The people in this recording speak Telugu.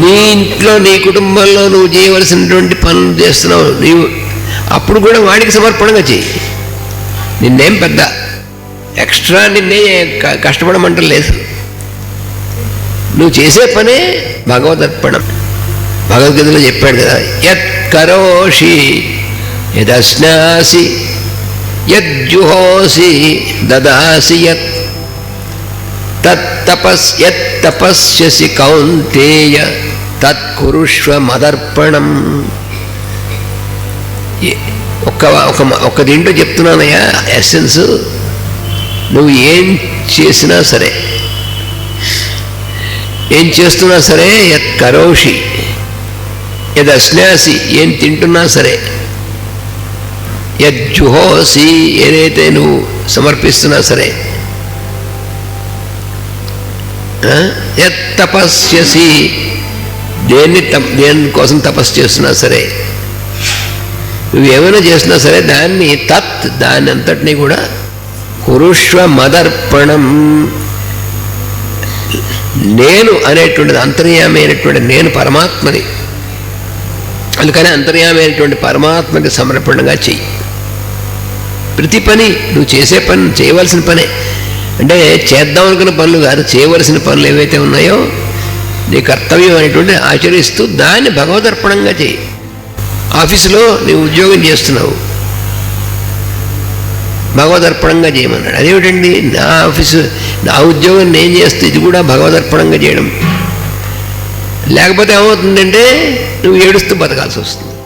నీ ఇంట్లో నీ కుటుంబంలో నువ్వు చేయవలసినటువంటి పనులు చేస్తున్నావు. నీవు అప్పుడు కూడా వాడికి సమర్పణగా చెయ్యి నిన్నేం పెద్ద ఎక్స్ట్రా నిన్నే కష్టపడమంటారు కష్టపడమంటలేదు నువ్వు చేసే పనే భగవదర్పణం భగవద్గీతలో చెప్పాడు కదా యత్ కరోషి యదశ్నాసి యజ్జుహోసి దదాసి యత్ తపస్ యత్ తపస్యసి కౌంతేయ. తత్కురుష్వ మదర్పణం ఒక ఒక ఒక దీంట్లో చెప్తున్నానయ్యా ఎస్సెన్స్ నువ్వు ఏం చేసినా సరే ఏం చేస్తున్నా సరే యత్ కరోషి యద్ ఏం తింటున్నా సరే యజ్జుహోసి ఏదైతే నువ్వు సమర్పిస్తున్నా సరే యత్ తపస్యసి దేన్ని తప్ దేనికోసం తపస్సు చేస్తున్నా సరే నువ్వు ఏమైనా చేసినా సరే దాన్ని తత్ దాని అంతటినీ కూడా కురుష్వ మదర్పణం నేను అనేటువంటిది అంతర్యామి అయినటువంటి నేను పరమాత్మని అందుకని అంతర్యామి అయినటువంటి పరమాత్మకి సమర్పణగా చెయ్యి. ప్రతి పని నువ్వు చేసే పని చేయవలసిన పనే. అంటే చేద్దాం అనుకున్న పనులు కాదు చేయవలసిన పనులు ఏవైతే ఉన్నాయో నీ కర్తవ్యం అనేటువంటి ఆచరిస్తూ దాన్ని భగవదర్పణంగా చేయి. ఆఫీసులో నీవు ఉద్యోగం చేస్తున్నావు. భగవదర్పణంగా చేయమన్నాడు. అదేమిటండి? నా ఆఫీసు నా ఉద్యోగం నేను చేస్తే ఇది కూడా భగవదర్పణంగా చేయడం. లేకపోతే ఏమవుతుందంటే నువ్వు ఏడుస్తూ బతకాల్సి వస్తుంది.